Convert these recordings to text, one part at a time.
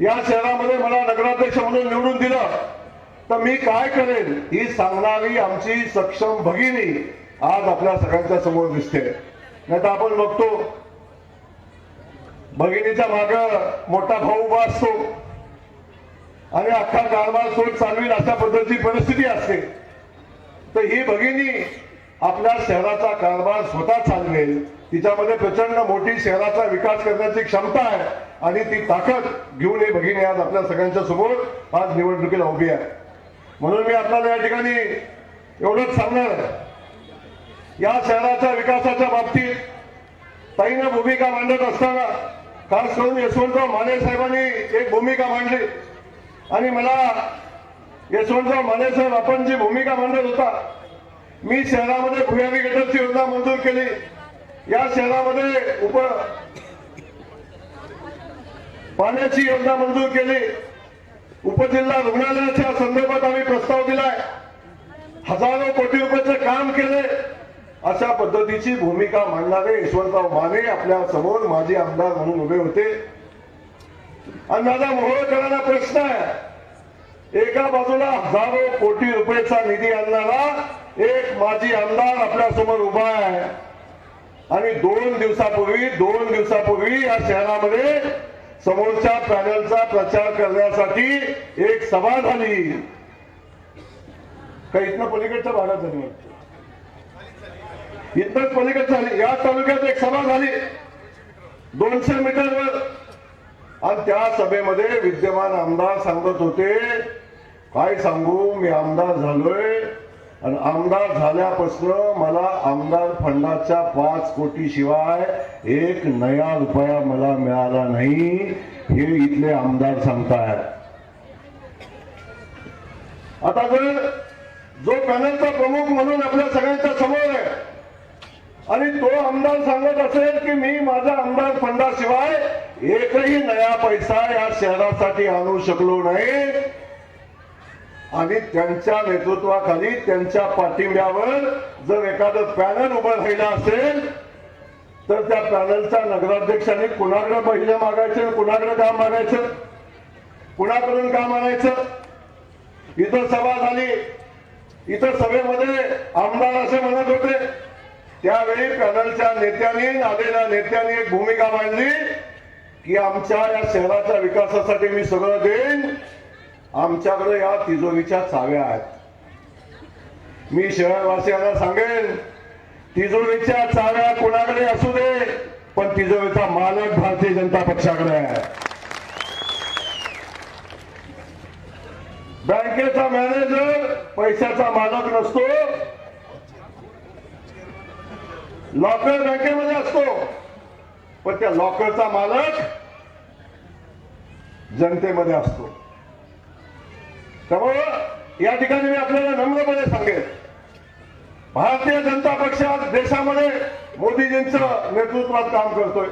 या शहरामध्ये मला नगराध्यक्ष म्हणून निवडून दिलं. तर मी काय करेन? ही सांगणारी आमची सक्षम भगिनी आज आपल्या सगळ्यांच्या समोर दिसते. नाही तर आपण बघतो भगिनीच्या माग मोठा भाऊ उभा असतो. आणि अख्खा कारभार सोड चालवील अशा पद्धतीची परिस्थिती असते. तर ही भगिनी आपल्या शहराचा कारभार स्वतः चालवेल. तिच्यामध्ये प्रचंड मोठी शहराचा विकास करण्याची क्षमता आहे. आणि ती ताकद घेऊन हे भगिनी आज आपल्या सगळ्यांच्या समोर आज निवडणुकीला उभी आहे. म्हणून मी आपल्याला या ठिकाणी एवढंच सांगणार आहे. या शहराच्या विकासाच्या बाबतीत ताईनं भूमिका मांडत असताना खास करून यशवंतराव माने साहेबांनी एक भूमिका मांडली. आणि मला यशवंतराव माने साहेब आपण जी भूमिका मांडत होता मी शहरामध्ये भुयारी गटरची योजना मंजूर केली. या शहरामध्ये उप पाण्याची योजना मंजूर केली. उपजिल्हा रुग्णालयाच्या संदर्भात आम्ही प्रस्ताव दिलाय. हजारो कोटी रुपयाचं काम केले अशा पद्धतीची भूमिका मांडणारे यशवंतराव माने आपल्यासमोर माजी आमदार म्हणून उभे होते. आणि माझा मोहोळकरांना प्रश्न आहे. एका बाजूला हजारो कोटी रुपयाचा निधी आणणारा एक माजी आमदार आपल्यासमोर उभा आहे. आणि दोन दिवसापूर्वी दोन दिवसापूर्वी या शहरामध्ये समोरच्या पॅनलचा प्रचार करण्यासाठी एक सभा झाली का इथनं पलीकडच्या भागात झाली वाटतं? इथनच पलीकडे झाली. या तालुक्यात एक सभा झाली. दोनशे मीटरवर. आणि त्या सभेमध्ये विद्यमान आमदार सांगत होते काय सांगू? मी आमदार झालोय. आणि आमदार झाल्यापासून मला आमदार फंडाच्या पाच कोटी शिवाय एक नया रुपया मला मिळाला नाही हे इथले आमदार सांगतायत. आता जर जो पॅनलचा प्रमुख म्हणून आपल्या सगळ्यांच्या समोर आहे आणि तो आमदार सांगत असेल की मी माझ्या आमदार फंडाशिवाय एकही नया पैसा या शहरासाठी आणू शकलो नाही आणि त्यांच्या नेतृत्वाखाली त्यांच्या पाठिंब्यावर जर एखादं पॅनल उभं राहिलं असेल तर त्या पॅनलच्या नगराध्यक्षांनी कुणाकडे पहिले मागायचं कुणाकडे काम मागायचं? कुणाकडून काम आणायचं? इथं सभा झाली. इथं सभेमध्ये आमदार असे म्हणत होते. त्यावेळी पॅनलच्या नेत्यांनी आलेल्या नेत्यांनी एक भूमिका मांडली की आमच्या या शहराच्या विकासासाठी मी सगळं देईन. आमच्याकडे या तिजोरीच्या चाव्या आहेत. मी शहरवासियांना सांगेन तिजोरीच्या चाव्या कोणाकडे असू दे पण तिजोरीचा मालक भारतीय जनता पक्षाकडे आहे. बँकेचा मॅनेजर पैशाचा मालक नसतो. लॉकर बँकेमध्ये असतो. पण त्या लॉकरचा मालक जनतेमध्ये असतो. त्यामुळे या ठिकाणी मी आपल्याला नम्रपणे सांगेन. भारतीय जनता पक्षात देशामध्ये मोदीजींचं नेतृत्वात काम करतोय.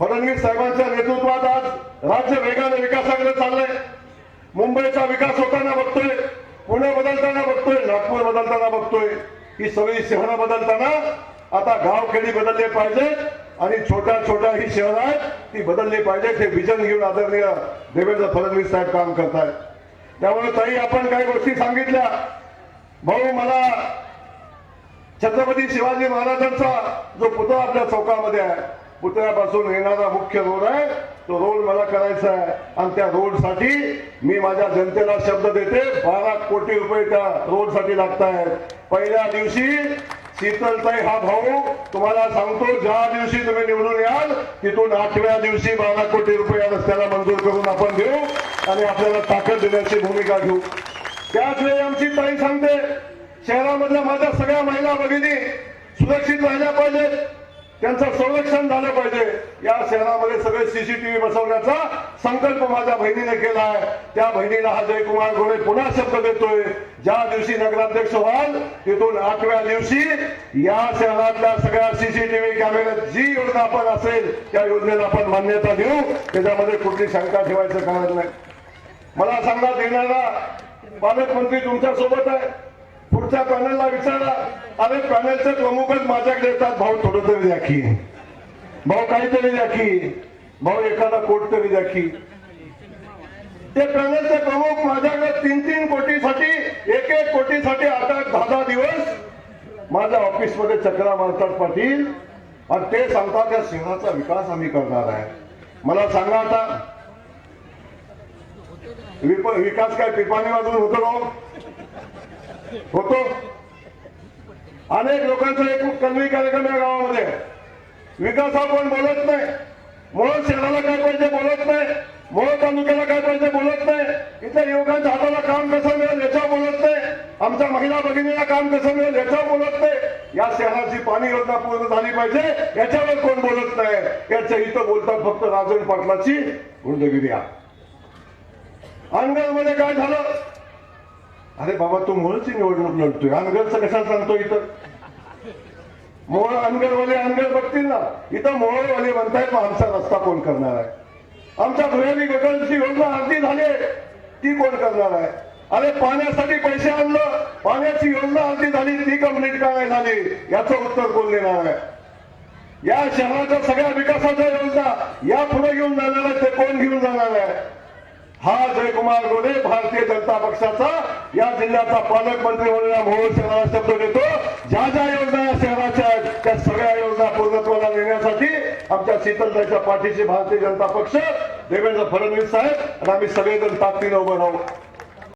फडणवीस साहेबांच्या नेतृत्वात आज राज्य वेगाने विकासाकडे चाललंय. मुंबईचा विकास होताना बघतोय पुणे बदलताना बघतोय नागपूर बदलताना बघतोय. ही सगळी शहरं बदलताना आता गावखेडी बदलले पाहिजेत आणि छोट्या छोट्या ही शहर आहेत ती बदलली पाहिजेत हे विजन घेऊन आदरणीय देवेंद्र फडणवीस साहेब काम करतायत. त्यामुळे ताई आपण काही गोष्टी सांगितल्या. भाऊ मला छत्रपती शिवाजी महाराजांचा जो पुतळा आपल्या चौकामध्ये आहे पुतळ्यापासून येणारा मुख्य रोड आहे तो रोड मला करायचा आहे. आणि त्या रोडसाठी मी माझ्या जनतेला शब्द देते बारा कोटी रुपये त्या रोडसाठी लागत आहेत पहिल्या दिवशी शीतलताई हा भाऊ तुम्हाला सांगतो ज्या दिवशी तुम्ही निवडून याल तिथून आठव्या दिवशी बारा कोटी रुपये या रस्त्याला मंजूर करून आपण देऊ. आणि आपल्याला ताकद देण्याची भूमिका घेऊ. त्याच वेळी आमची ताई सांगते शहरामधल्या माझ्या सगळ्या महिला भगिनी सुरक्षित राहिल्या पाहिजेत. त्यांचं संरक्षण झालं पाहिजे. या शहरामध्ये सगळे सीसीटीव्ही बसवण्याचा संकल्प माझ्या बहिणीने केला आहे. त्या बहिणीला हा जयकुमार गोरे पुन्हा शब्द देतोय. ज्या दिवशी नगराध्यक्ष व्हाल तिथून आठव्या दिवशी या शहरातल्या सगळ्या सीसीटीव्ही कॅमेऱ्यात जी योजना आपण असेल त्या योजनेला आपण मान्यता देऊ. त्याच्यामध्ये कुठली शंका ठेवायचं कारण नाही. मला सांगा देणारा पालकमंत्री तुमच्यासोबत आहे. पुढच्या पॅनलला विचारा. अरे पॅनलचे प्रमुखच माझ्याकडे येतात. भाऊ थोडं तरी द्या की. भाऊ काहीतरी द्या की. भाऊ एखादा कोट तरी द्या की. ते पॅनलचे प्रमुख माझ्याकडे तीन तीन कोटीसाठी एक एक कोटीसाठी आठ आठ दहा दहा दिवस माझ्या ऑफिसमध्ये चक्रा मारतात पाटील. आणि ते सांगतात त्या शहराचा विकास आम्ही करणार आहे. मला सांगा आता विकास काय पिपाणी वाजून होतो हो? होतो? अनेक लोकांचा एक कलवी कार्यक्रम या गावामध्ये. विकासावर कोण बोलत नाही? म्हणून शहराला काय पाहिजे बोलत नाही? म्हणून तालुक्याला काय पाहिजे बोलत नाही? इथल्या युवकांच्या हाताला काम कसं मिळेल याच्या बोलत नाही? आमच्या महिला भगिनीला काम कसं मिळेल याच्या बोलत नाही? या शहराची पाणी योजना पूर्ण झाली पाहिजे याच्यावर कोण बोलत नाही? याच्या इथं बोलतात फक्त राजन पाटलाची गुंडगिरी आहे. अनगरमध्ये काय झालं? अरे बाबा तू मोहळची निवडणूक लढतोय. अनगरचं कशाला सांगतो इथं? मोळ अनगरवाले अनगर बघतील ना. इथं मोळवाले म्हणतायत मग आमचा रस्ता कोण करणार आहे? आमच्या भुयारी गटांची योजना अर्धी झाली. ती कोण करणार आहे? अरे पाण्यासाठी पैसे आणलं. पाण्याची योजना अर्धी झाली. ती कंप्लीट काय झाली याचं उत्तर कोण देणार आहे? या शहराच्या सगळ्या विकासाच्या योजना या पुढे घेऊन जाणार आहे ते कोण घेऊन जाणार आहे? हा जयकुमार गोरे भारतीय जनता पक्षाचा या जिल्ह्याचा पालकमंत्री म्हणून या मोहोळ शहराला शब्द देतो. ज्या ज्या योजना या शहराच्या आहेत त्या सगळ्या योजना पूर्णत्वाला नेण्यासाठी आमच्या शीतलताईच्या पाठीशी भारतीय जनता पक्ष देवेंद्र फडणवीस साहेब आणि आम्ही सगळेजण ताकदीनं उभं राहू.